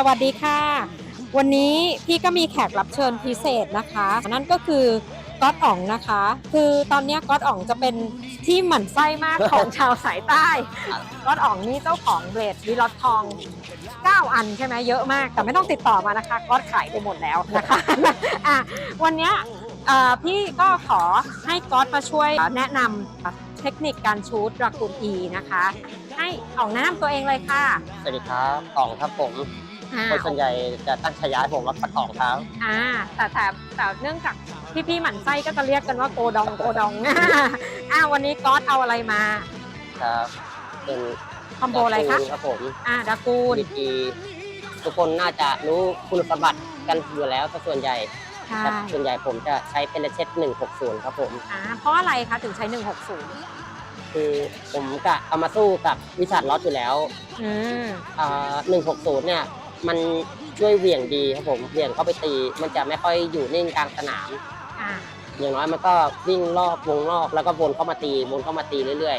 สวัสดีค่ะ วันนี้พี่ก็มีแขกรับเชิญพิเศษนะคะ นั่นก็คือก๊อตอ๋องนะคะ คือตอนนี้ก๊อตอ๋องจะเป็นที่หมั่นไส้มากของชาวสายใต้ ก๊อตอ๋องนี่เจ้าของเบรดวีลอตทอง 9 อันใช่ไหมเยอะมาก แต่ไม่ต้องติดต่อมานะคะก๊อตขายไปหมดแล้วนะคะอะวันนี้พี่ก็ขอให้ก๊อตมาช่วยแนะนำเทคนิคการชูดรากูนอีนะคะ ให้อ๋องแนะนำตัวเองเลยค่ะ สวัสดีครับต่องครับผม อ่าคนส่วนใหญ่จะตั้งฉายาให้ผมว่าปะต่องครับอ่าแต่แต่แต่เนื่องจากพี่ๆหมั่นไส้ก็จะเรียกกันว่าโกดองโกดองอ่าวันนี้ก๊อตเอาอะไรมาครับ เป็นคอมโบอะไรคะดากูนครับผมอ่าดากูลดีกีทุกคนน่าจะรู้คุณสมบัติกันอยู่แล้วซะส่วนใหญ่ใช่แต่ส่วนใหญ่ผมจะใช้เป็นเช็ด160 ครับผมอ่าเพราะอะไรคะถึงใช้ 160คือผมกะเอามาสู้กับวิสัทล็อตอยู่แล้วอืมอ่า160เนี่ย มันช่วยเหวี่ยงดีครับผมเหวี่ยงเข้าไปตี มันจะไม่ค่อยอยู่นิ่งกลางสนาม อ่าอย่างน้อยมันก็วิ่งรอบวงรอบแล้วก็วนเข้ามาตีวนเข้ามาตีเรื่อย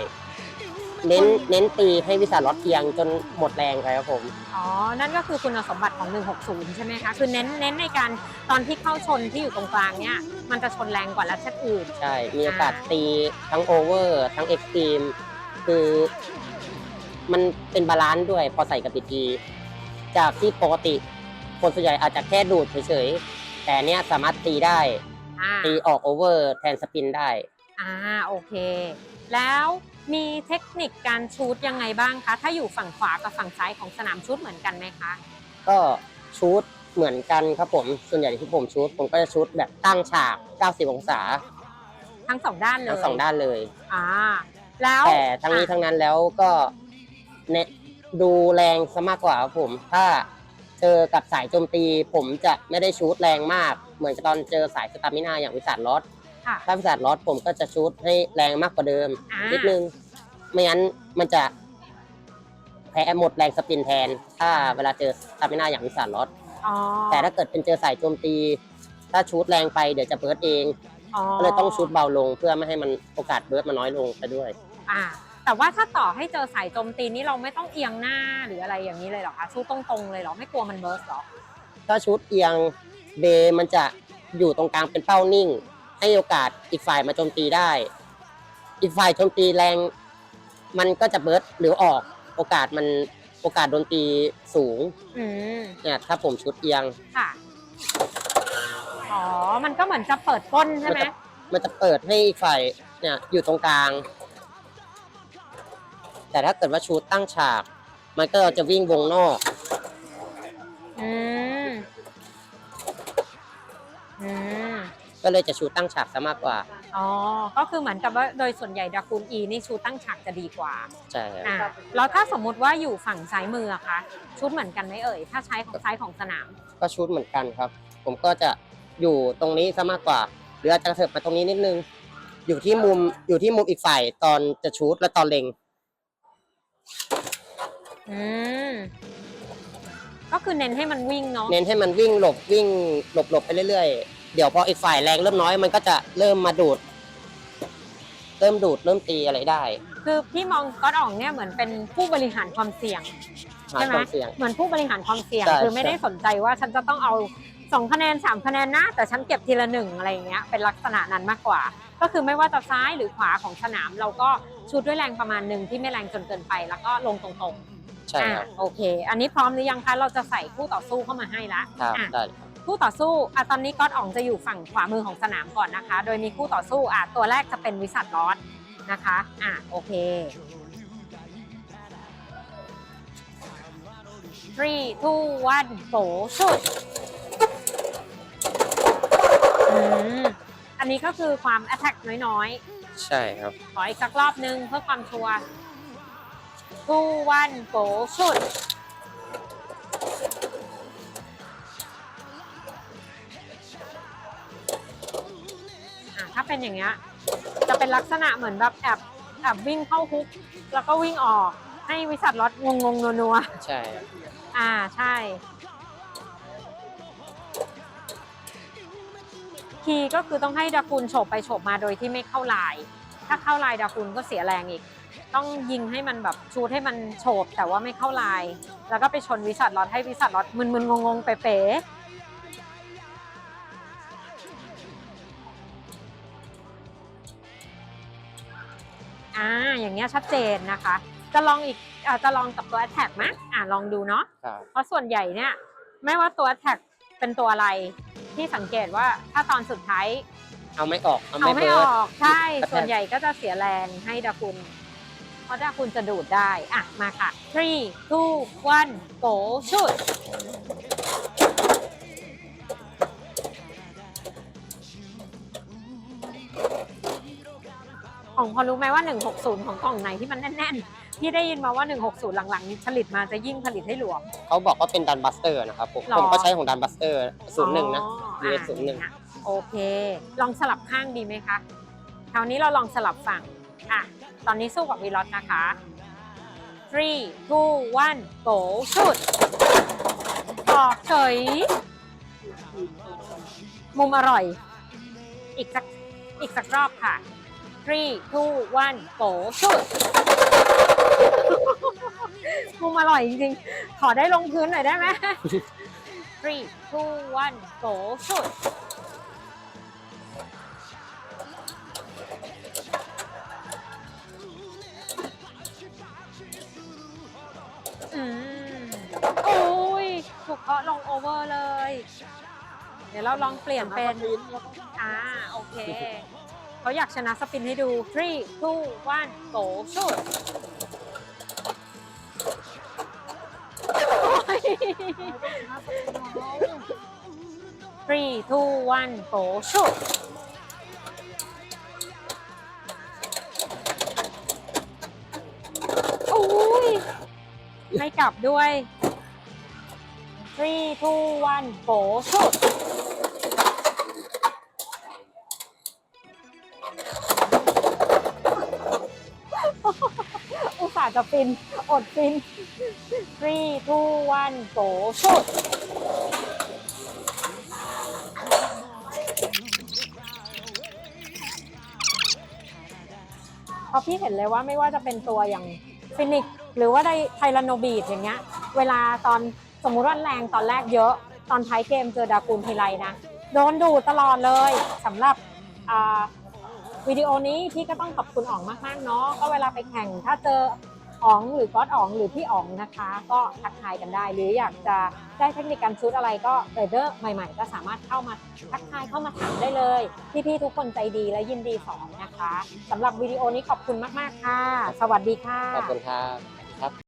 ๆ เน้นเน้นตีให้วิสาล็อตเอียงจนหมดแรงไปครับผม อ๋อ นั่นก็คือคุณสมบัติของ 160 ใช่ไหมคะ คือเน้นเน้นในการตอนที่เข้าชนที่อยู่ตรงกลางเนี่ย มันจะชนแรงกว่าและเซตอื่น ใช่ มีโอกาสตีทั้งโอเวอร์ ทั้งเอ็กซ์ตรีม คือ มันเป็นบาลานซ์ด้วยพอใส่กับดีกี จากที่ปกติ คนส่วนใหญ่อาจจะแค่ดูดเฉยๆ แต่เนี้ยสามารถตีได้ อ่าตีออกโอเวอร์แทนสปินได้ อ่าโอเค แล้วมีเทคนิคการชูดยังไงบ้างคะ ถ้าอยู่ฝั่งขวากับฝั่งซ้ายของสนามชูดเหมือนกันไหมคะ ก็ชูดเหมือนกันครับผม ส่วนใหญ่ที่ผมชูดผมก็จะชูดแบบตั้งฉาก 90 องศาทั้งสองด้านเลยทั้งสองด้านเลย อ่าแล้วแต่ทั้งนี้อะทั้งนั้นแล้วก็เนต ดูแรงซะมากกว่าครับผม ถ้าเจอกับสายโจมตี ผมจะไม่ได้ชูดแรงมาก เหมือนกับตอนเจอสายสตามินาอย่างวิสัทลอสค่ะ ถ้าวิสัทลอสผมก็จะชูดให้แรงมากกว่าเดิมอ่านิดนึง ไม่งั้นมันจะแพ้หมดแรงสปินแทน ถ้าเวลาเจอสตามินาอย่างวิสัทลอสอ๋อแต่ถ้าเกิดเป็นเจอสายโจมตี ถ้าชูดแรงไปเดี๋ยวจะเบิร์ดเองอ๋อก็เลยต้องชูดเบาลงเพื่อไม่ให้มันโอกาสเบิร์ดมันน้อยลงไปด้วย อ่า แต่ว่าถ้าต่อให้เจอสายโจมตีนี่เราไม่ต้องเอียงหน้าหรืออะไรอย่างนี้เลยเหรอคะชูตรงๆเลยเหรอไม่กลัวมันเบิร์สเหรอถ้าชุดเอียงเบมันจะอยู่ตรงกลางเป็นเป้านิ่ง ให้โอกาสอีกฝ่ายมาโจมตีได้ อีกฝ่ายโจมตีแรง มันก็จะเบิร์ดหรือออกโอกาสมันโอกาสโดนตีสูงอืมเนี่ยถ้าผมชุดเอียงค่ะอ๋อมันก็เหมือนจะเปิดก้นใช่ไหมมันจะเปิดให้อีกฝ่ายเนี่ยอยู่ตรงกลาง แต่ถ้าเกิดว่าชุดตั้งฉาก มันก็จะวิ่งวงนอกอืมอืมก็เลยจะชุดตั้งฉากซะมากกว่าอ๋อ ก็คือเหมือนกับว่าโดยส่วนใหญ่ดากูลอีนี่ชูตั้งฉากจะดีกว่าใช่ครับอ่าแล้วถ้าสมมุติว่าอยู่ฝั่งซ้ายมืออะคะชุดเหมือนกันไหมเอ่ย ถ้าใช้ของซ้ายของสนาม ก็ชุดเหมือนกันครับ ผมก็จะอยู่ตรงนี้ซะมากกว่า หรืออาจจะเถิบมาตรงนี้นิดนึง อยู่ที่มุมอยู่ที่มุมอีกฝ่ายตอนจะชูดและตอนเล็ง อืม ก็คือเน้นให้มันวิ่งเนาะ เน้นให้มันวิ่งหลบวิ่งหลบหลบไปเรื่อยๆ เดี๋ยวพออีกฝ่ายแรงเริ่มน้อยมันก็จะเริ่มมาดูด เริ่มดูดเริ่มตีอะไรได้คือพี่มองก๊อตอ่องเนี่ยเหมือนเป็นผู้บริหารความเสี่ยง หาใช่ไหมความเสี่ยง เหมือนผู้บริหารความเสี่ยง ใช่คือไม่ได้ใช่ สนใจว่าฉันจะต้องเอาสองคะแนนสามคะแนนนะ แต่ฉันเก็บทีละหนึ่งอะไรอย่างเงี้ยเป็นลักษณะนั้นมากกว่า ก็คือไม่ว่าจะซ้ายหรือขวาของสนามเราก็ ชุดด้วยแรงประมาณหนึ่งที่ไม่แรงจนเกินไป แล้วก็ลงตรงๆใช่อ่าครับโอเค อันนี้พร้อมหรือยังคะเราจะใส่คู่ต่อสู้เข้ามาให้ละครับอะ ได้ครับคู่ต่อสู้อะตอนนี้ก๊อตอ่องจะอยู่ฝั่งขวามือของสนามก่อนนะคะ โดยมีคู่ต่อสู้อะตัวแรกจะเป็นวิสัทลอสนะคะอะโอเค three two one go shoot อันนี้ก็คือความ attack น้อยใช่ครับ ๆ ขออีกสักรอบนึงเพื่อความชัวร์ two one go shoot อะถ้าเป็นอย่างเงี้ย จะเป็นลักษณะเหมือนแบบแอบแอบวิ่งเข้าฮุก แล้วก็วิ่งออกให้วิสัทรถงงงๆนัวๆ ใช่ครับ อ่าใช่ คีย์ก็คือต้องให้ดากุลโฉบไปโฉบมาโดยที่ไม่เข้าลาย ถ้าเข้าลายดากุลก็เสียแรงอีก ต้องยิงให้มันแบบชูดให้มันโฉบแต่ว่าไม่เข้าลาย แล้วก็ไปชนวิสัทลอดให้วิสัทลอดมึนๆงงๆเป๋ๆอ่าอย่างเงี้ยชัดเจนนะคะ จะลองอีกอาจะลองกับตัว attack ไหมอ่าลองดูเนาะครับเพราะส่วนใหญ่เนี่ยไม่ว่าตัว attack เป็นตัวอะไรที่สังเกตว่าถ้าตอนสุดท้ายเอาไม่ออกเอาเอาไม่ไม่เบิอร์ด อกใช่กระแทก ส่วนใหญ่ก็จะเสียแรงให้ดาคุณ เพราะดาคุณจะดูดได้ อะ มาค่ะ three two one go shoot ของพอรู้ไหมว่า 160 ของกล่องไหนที่มันแน่นๆที่ได้ยินมาว่า 160 หลังๆนี้ผลิตมาจะยิ่งผลิตให้หลวม เขาบอกว่าเป็นดันบัสเตอร์นะครับผมหรอ ผมก็ใช้ของดันบัสเตอร์ศูนย์หนึ่งนะ อ๋อ US อะ01อะโอเค ลองสลับข้างดีไหมคะ คราวนี้เราลองสลับฝั่ง อะ ตอนนี้สู้กับวีลอตนะคะ three two one go shoot ออกเฉย มุมอร่อย อีกสัก อีกสักรอบค่ะ three two one go shoot มุมอร่อยจริงๆ ขอได้ลงพื้นหน่อยได้ไหม three two one go shoot อืมโอ้ยถูกเคาะลงโอเวอร์เลย เดี๋ยวเราลองเปลี่ยนเป็นอ่าโอเค เขาอยากชนะสปินให้ดู three two one go shoot โอ้ย three two one go shoot โอ้ยไม่กลับด้วย three two one go shoot อาห์จะฟิน อดฟิน three two one go shoot เพราะพี่เห็นเลยว่าไม่ว่าจะเป็นตัวอย่างฟินิกหรือว่าได้ไทแรโนบีดอย่างเงี้ย เวลาตอนสมมุติว่าแรงตอนแรกเยอะ ตอนท้ายเกมเจอดากูลทีไรนะ โดนดูตลอดเลยสำหรับวิดีโอนี้พี่ก็ต้องขอบคุณอ๋องมากๆเนาะก็เวลาไปแข่งถ้าเจอ อ๋องหรือก๊อตอ๋องหรือพี่อ๋องนะคะ ก็ทักทายกันได้ หรืออยากจะได้เทคนิคการชุดอะไรก็เรเดอร์ใหม่ ๆ ก็สามารถเข้ามาทักทายเข้ามาถามได้เลย พี่ๆทุกคนใจดีและยินดีสอนนะคะสำหรับวิดีโอนี้ขอบคุณมากๆค่ะ สวัสดีค่ะ ขอบคุณครับ